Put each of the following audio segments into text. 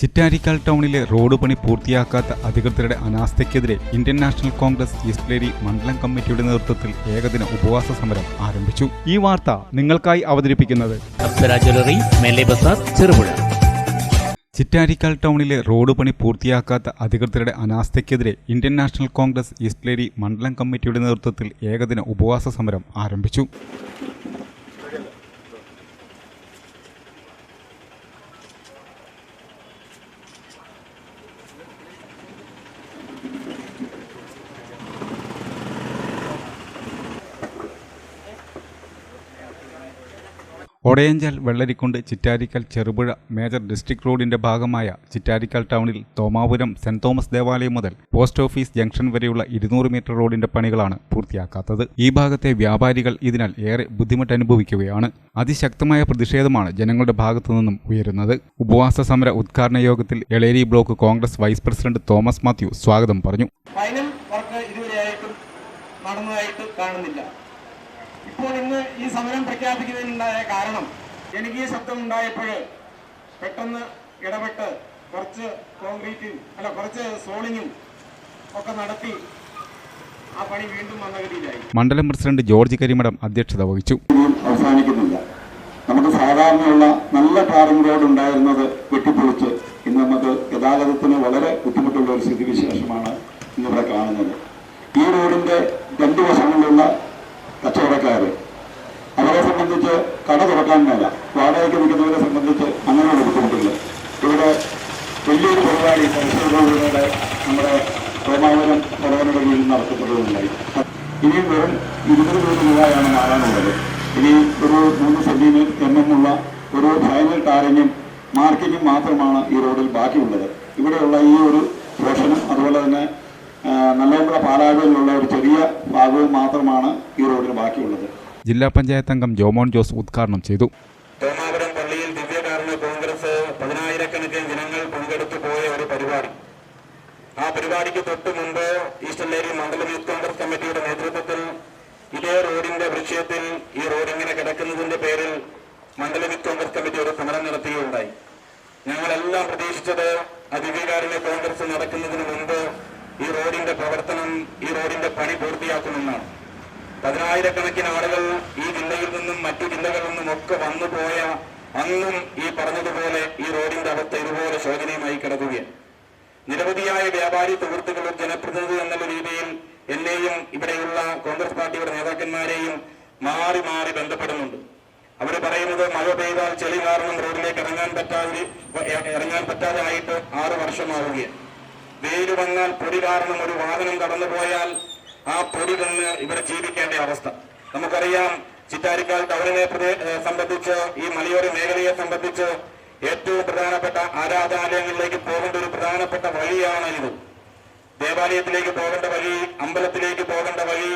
ചിറ്റാരിക്കാൽ ടൗണിലെ റോഡ് പണി പൂർത്തിയാക്കാത്ത അധികൃതരുടെ അനാസ്ഥയ്ക്കെതിരെ ഇന്ത്യൻ നാഷണൽ കോൺഗ്രസ് ഈസ്റ്റ്ലേരി മണ്ഡലം കമ്മിറ്റിയുടെ നേതൃത്വത്തിൽ ഏകദിന ഉപവാസ സമരം ആരംഭിച്ചു. ഈ വാർത്ത നിങ്ങൾക്കായി അവതരിപ്പിക്കുന്നത് ചെറുപുഴ. ചിറ്റാരിക്കാൽ ടൗണിലെ റോഡ് പണി പൂർത്തിയാക്കാത്ത അധികൃതരുടെ അനാസ്ഥയ്ക്കെതിരെ ഇന്ത്യൻ നാഷണൽ കോൺഗ്രസ് ഈസ്റ്റ്ലേരി മണ്ഡലം കമ്മിറ്റിയുടെ നേതൃത്വത്തിൽ ഏകദിന ഉപവാസ സമരം ആരംഭിച്ചു. ഒടയഞ്ചാൽ വെള്ളരിക്കുണ്ട് ചിറ്റാരിക്കൽ ചെറുപുഴ മേജർ ഡിസ്ട്രിക്ട് റോഡിന്റെ ഭാഗമായ ചിറ്റാരിക്കൽ ടൗണിൽ തോമാപുരം സെന്റ് തോമസ് ദേവാലയം മുതൽ പോസ്റ്റ് ഓഫീസ് ജംഗ്ഷൻ വരെയുള്ള ഇരുന്നൂറ് മീറ്റർ റോഡിന്റെ പണികളാണ് പൂർത്തിയാക്കാത്തത്. ഈ ഭാഗത്തെ വ്യാപാരികൾ ഇതിനാൽ ഏറെ ബുദ്ധിമുട്ട് അനുഭവിക്കുകയാണ് അതിശക്തമായ പ്രതിഷേധമാണ് ജനങ്ങളുടെ ഭാഗത്തു നിന്നും ഉയരുന്നത്. ഉപവാസ സമര ഉദ്ഘാടന യോഗത്തിൽ Eleri block Congress vice president Thomas Mathew സ്വാഗതം പറഞ്ഞു. കാണുന്നില്ല. ഇപ്പോൾ ഇന്ന് ഈ സമരം പ്രഖ്യാപിക്കുന്നതിനുണ്ടായ കാരണം ജനകീയ ശബ്ദം ഉണ്ടായപ്പോൾ പെട്ടെന്ന് ഇടപെട്ട് കുറച്ച് കോൺക്രീറ്റും അല്ല കുറച്ച് സോളിങ്ങും ഒക്കെ നടത്തി ആ പണി വീണ്ടും മന്ദഗതിയിലായി മണ്ഡലം പ്രസിഡന്റ് ജോർജ് കരിമഠം അധ്യക്ഷത വഹിച്ചു. അവസാനിക്കുന്നില്ല. നമുക്ക് സാധാരണയുള്ള നല്ല ടാറിംഗ് റോഡ് ഉണ്ടായിരുന്നത് വെട്ടിപ്പൊളിച്ച് ഇന്ന് നമുക്ക് ഗതാഗതത്തിന് വളരെ ബുദ്ധിമുട്ടുള്ള ഒരു സ്ഥിതിവിശേഷമാണ് ഇന്നിവിടെ കാണുന്നത്. ഈ റോഡിന്റെ രണ്ടു വശങ്ങളിലുള്ള സംബന്ധിച്ച് കട തുറക്കാൻ മേല. വാടകയ്ക്ക് നിൽക്കുന്നവരെ സംബന്ധിച്ച് അങ്ങനെയുള്ള ബുദ്ധിമുട്ടില്ല ഇവിടെ വലിയൊരു പരിപാടി പരിശോധനയുടെ നമ്മുടെ റോമാവരം തലവനുടെ കീഴിൽ നടത്തപ്പെടുകയുണ്ടായി ഇനി വെറും ഇരുപത് കോടി രൂപയാണ് മാറാനുള്ളത്. ഇനി ഒരു മൂന്ന് സെന്റിമീറ്റർ എം എം ഉള്ള ഒരു ഫൈനൽ ടാറിങ്ങും മാർക്കിങ്ങും മാത്രമാണ് ഈ റോഡിൽ ബാക്കിയുള്ളത്. ഇവിടെയുള്ള ഈ ഒരു പോർഷനും അതുപോലെ തന്നെ നല്ലമ്പുഴ പാലാവിലുള്ള ഒരു ചെറിയ ഭാഗവും മാത്രമാണ് ഈ റോഡിൽ ബാക്കിയുള്ളത്. ജില്ലാ പഞ്ചായത്ത് അംഗം ജോമോൻ ജോസ് ഉദ്ഘാടനം ചെയ്തു. തോമാപുരം പള്ളിയിൽ ദിവ്യകാരുണ്യ കോൺഗ്രസ് പതിനായിരക്കണക്കിന് ജനങ്ങൾ പങ്കെടുത്തു പോയ ഒരു പരിപാടി. ആ പരിപാടിക്ക് തൊട്ട് മുമ്പ് ഈസ്റ്റേൺ ലേരി മണ്ഡലം യൂത്ത് കോൺഗ്രസ് കമ്മിറ്റിയുടെ നേതൃത്വത്തിൽ ഇതേ റോഡിന്റെ വിഷയത്തിൽ ഈ റോഡ് ഇങ്ങനെ കിടക്കുന്നതിന്റെ പേരിൽ മണ്ഡലം യൂത്ത് കോൺഗ്രസ് കമ്മിറ്റി ഒരു സമരം നടത്തുകയുണ്ടായി. ഞങ്ങളെല്ലാം പ്രതീക്ഷിച്ചത് ആ കോൺഗ്രസ് നടക്കുന്നതിന് മുമ്പ് ഈ റോഡിന്റെ പ്രവർത്തനം ഈ റോഡിന്റെ പണി പൂർത്തിയാക്കുമെന്നാണ്. പതിനായിരക്കണക്കിന് ആളുകൾ ഈ ജില്ലയിൽ നിന്നും മറ്റു ജില്ലകളിൽ നിന്നും ഒക്കെ വന്നു പോയ അന്നും ഈ പറഞ്ഞതുപോലെ ഈ റോഡിന്റെ അവസ്ഥ ഇതുപോലെ ശോചനീയമായി കിടക്കുകയാണ്. നിരവധിയായ വ്യാപാരി സുഹൃത്തുക്കളും ജനപ്രതിനിധി എന്നുള്ള രീതിയിൽ എന്നെയും ഇവിടെയുള്ള കോൺഗ്രസ് പാർട്ടിയുടെ നേതാക്കന്മാരെയും മാറി മാറി ബന്ധപ്പെടുന്നുണ്ട്. അവർ പറയുന്നത് മഴ പെയ്താൽ ചെളി കാരണം റോഡിലേക്ക് ഇറങ്ങാൻ പറ്റാതെ ഇറങ്ങാൻ പറ്റാതെ ആയിട്ട് ആറ് വർഷമാവുകയാണ്. വെയിൽ വന്നാൽ പൊടി കാരണം ഒരു വാഹനം കടന്നു പോയാൽ ആ പൊടി നിന്ന് ഇവിടെ ജീവിക്കേണ്ട അവസ്ഥ. നമുക്കറിയാം ചിറ്റാരിക്കാൽ ടൗണിനെ സംബന്ധിച്ച് ഈ മലയോര മേഖലയെ സംബന്ധിച്ച് ഏറ്റവും പ്രധാനപ്പെട്ട ആരാധനാലയങ്ങളിലേക്ക് പോകേണ്ട ഒരു പ്രധാനപ്പെട്ട വഴിയാണ് ഇത്. ദേവാലയത്തിലേക്ക് പോകേണ്ട വഴി അമ്പലത്തിലേക്ക് പോകേണ്ട വഴി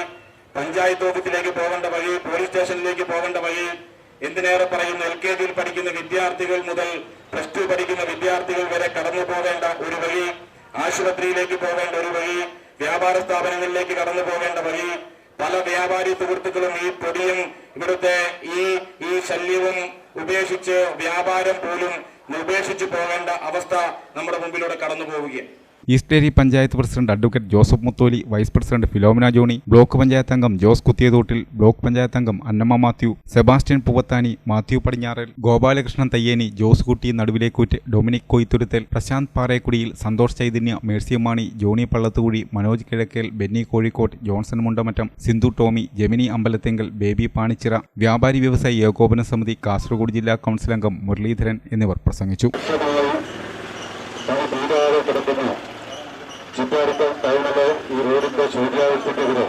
പഞ്ചായത്ത് ഓഫീസിലേക്ക് പോകേണ്ട വഴി പോലീസ് സ്റ്റേഷനിലേക്ക് പോകേണ്ട വഴി എന്തിനേറെ പറയുന്നു എൽ കെ ജിയിൽ പഠിക്കുന്ന വിദ്യാർത്ഥികൾ മുതൽ പ്ലസ് ടു പഠിക്കുന്ന വിദ്യാർത്ഥികൾ വരെ കടന്നു പോകേണ്ട ഒരു വഴി ആശുപത്രിയിലേക്ക് പോകേണ്ട ഒരു വഴി വ്യാപാര സ്ഥാപനങ്ങളിലേക്ക് കടന്നു പോകേണ്ട വഴി പല വ്യാപാരി സുഹൃത്തുക്കളും ഈ പൊടിയും ഇവിടുത്തെ ഈ ഈ ശല്യവും ഉപേക്ഷിച്ച് വ്യാപാരം പോലും ഉപേക്ഷിച്ചു പോകേണ്ട അവസ്ഥ നമ്മുടെ മുമ്പിലൂടെ കടന്നു പോവുകയാണ്. East Eleri panchayat president advocate Joseph Mutholi vice president Philomina Johny block panchayat അംഗം ജോസ് കുത്തിയതോട്ടിൽ ബ്ലോക്ക് പഞ്ചായത്ത് അംഗം അന്നമ്മ മാത്യു സെബാസ്റ്റ്യൻ പൂവത്താനി മാത്യു പടിഞ്ഞാറൽ ഗോപാലകൃഷ്ണൻ തയ്യേനി ജോസ് കുട്ടി നടുവിലേക്കൂറ്റ് ഡൊമിനിക് കൊയ്ത്തുരുത്തൽ പ്രശാന്ത് പാറേക്കുടിയിൽ സന്തോഷ് ചൈതന്യ മേഴ്സിയമ്മാണി ജോണി പള്ളത്തുകുഴി മനോജ് കിഴക്കേൽ ബെന്നി കോഴിക്കോട്ട് ജോൺസൺ മുണ്ടമറ്റം സിന്ധു ടോമി ജെമിനി അമ്പലത്തെങ്കൽ ബേബി പാണിച്ചിറ വ്യാപാരി വ്യവസായി ഏകോപന സമിതി കാസർഗോഡ് ജില്ലാ കൗൺസിൽ അംഗം മുരളീധരൻ എന്നിവർ പ്രസംഗിച്ചു. കിടക്കുന്ന ചിറ്റാരിക്കൽ ടൗണിലെ ഈ റോഡിന്റെ ശോചാവസ്ഥയ്ക്കെതിരെ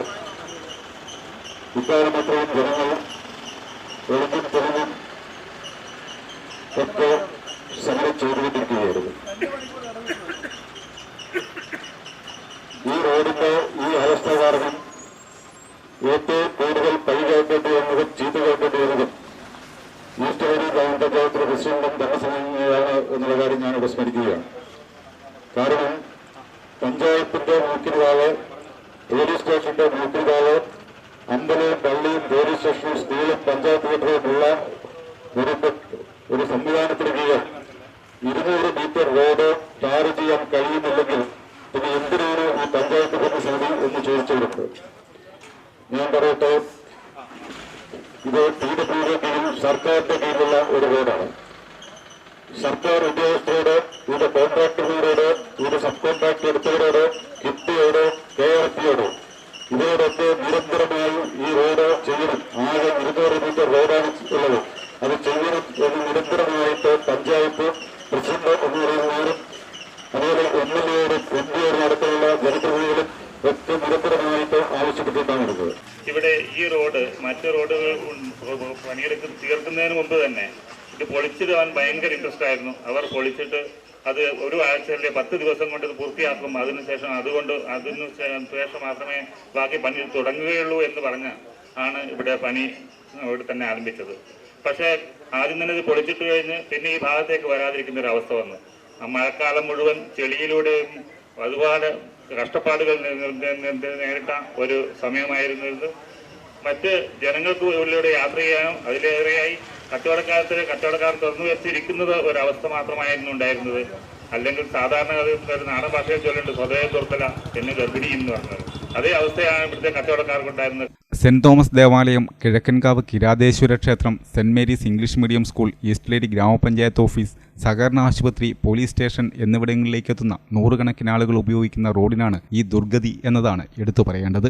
ഇക്കാലം അത്രയും ജനങ്ങൾ എളുപ്പം തെളിഞ്ഞും ഒക്കെ സമരം ചെയ്തുകൊണ്ടിരിക്കുകയായിരുന്നു. ഈ റോഡിന്റെ ഈ അവസ്ഥ കാരണം ഏറ്റവും കൂടുതൽ പഴി കേൾക്കേണ്ടി വന്നതും ചീത്ത കേൾക്കേണ്ടി വന്നതും ഈസ്റ്റ് ഗവൺമെന്റ് പഞ്ചായത്തിലെ പ്രസിഡന്റും ധനസംഘടനയാണ് എന്നുള്ള കാര്യം ഞാൻ സ്മരിക്കുകയാണ്. കാരണം പഞ്ചായത്തിന്റെ മൂക്കിൽവാവ് പോലീസ് സ്റ്റേഷന്റെ മൂക്കിൽവാവ് അമ്പലവും പള്ളിയും പോലീസ് സ്റ്റേഷനും സ്കൂളും പഞ്ചായത്ത് കെട്ടിടവുമുള്ള ഒരു സംവിധാനത്തിന് കീഴിൽ ഇരുന്നൂറ് മീറ്റർ റോഡ് ടാർ ചെയ്യാൻ കഴിയുന്നില്ലെങ്കിൽ പിന്നെ എന്തിനാണ് ഈ പഞ്ചായത്ത് ഭരണസമിതി എന്ന് ചോദിച്ചവരുണ്ട്? ഞാൻ പറയട്ടെ ഇത് പി ഡബ്ല്യുടെ കീഴിൽ സർക്കാരിന്റെ കീഴിലുള്ള ഒരു റോഡാണ്. സർക്കാർ ഉദ്യോഗസ്ഥരോട് ഇവിടെ കോൺട്രാക്ടർമാരോട് ഇവിടെ സബ് കോൺട്രാക്ട് എടുത്തവരോട് കിഫ്ബിയോട് കെ ആർ പിയോട് ഇവരോടൊക്കെ നിരന്തരമായി ഈ റോഡ് ചെയ്യണം. ആകെ ഇരുന്നൂറ് മീറ്റർ റോഡാണ് ഉള്ളത്. അത് ചെയ്യണം എന്ന് നിരന്തരമായിട്ട് പഞ്ചായത്ത് പ്രസിഡന്റ് എന്ന് പറയുന്നവരും അതുപോലെ എം എൽ എയോടും എം പിയോടും അടക്കമുള്ള ജനപ്രതിനിധികളും ഒക്കെ നിരന്തരമായിട്ട് ആവശ്യപ്പെട്ടിട്ടാണ് ഇവിടെ ഈ റോഡ് മറ്റു റോഡുകൾ പണിയെടുക്കുന്ന തീർക്കുന്നതിന് മുമ്പ് തന്നെ ഇത് പൊളിച്ചിടാൻ ഭയങ്കര ഇൻട്രസ്റ്റ് ആയിരുന്നു. അവർ പൊളിച്ചിട്ട് അത് ഒരു ആഴ്ചയിലെ പത്ത് ദിവസം കൊണ്ട് ഇത് പൂർത്തിയാക്കും. അതിനുശേഷം അതുകൊണ്ട് അതിനു ശേഷം മാത്രമേ ബാക്കി പണി തുടങ്ങുകയുള്ളൂ എന്ന് പറഞ്ഞ് ആണ് ഇവിടെ പണി ഇവിടെ തന്നെ ആരംഭിച്ചത്. പക്ഷേ ആദ്യം തന്നെ ഇത് പൊളിച്ചിട്ട് കഴിഞ്ഞ് പിന്നെ ഈ ഭാഗത്തേക്ക് വരാതിരിക്കുന്ന ഒരു അവസ്ഥ വന്നു. മഴക്കാലം മുഴുവൻ ചെളിയിലൂടെയും ഒരുപാട് കഷ്ടപ്പാടുകൾ നേരിട്ട ഒരു സമയമായിരുന്നു മറ്റ് ജനങ്ങൾക്ക് ഉള്ളിലൂടെ യാത്ര ചെയ്യാനും അതിലേറെയായി കച്ചവടക്കാരത്തിന് കച്ചവടക്കാർ തുറന്നു വെച്ചിരിക്കുന്നത് ഒരവസ്ഥ മാത്രമായിരുന്നു ഉണ്ടായിരുന്നത്. അല്ലെങ്കിൽ സാധാരണ അത് നാടൻ ഭാഷയിൽ ചൊല്ലുണ്ട് സ്വതവേ തുറത്തല എന്ന് ഗർഭിണി എന്ന് പറഞ്ഞത് അതേ അവസ്ഥയാണ് ഇവിടുത്തെ കച്ചവടക്കാർക്കുണ്ടായിരുന്നത്. സെന്റ് തോമസ് ദേവാലയം കിഴക്കൻകാവ് കിരാതേശ്വര ക്ഷേത്രം Saint Mary's English medium school East lady ഗ്രാമപഞ്ചായത്ത് ഓഫീസ് സഹകരണ ആശുപത്രി പോലീസ് സ്റ്റേഷൻ എന്നിവിടങ്ങളിലേക്കെത്തുന്ന നൂറുകണക്കിന് ആളുകൾ ഉപയോഗിക്കുന്ന റോഡിനാണ് ഈ ദുർഗതി എന്നതാണ് എടുത്തു പറയേണ്ടത്.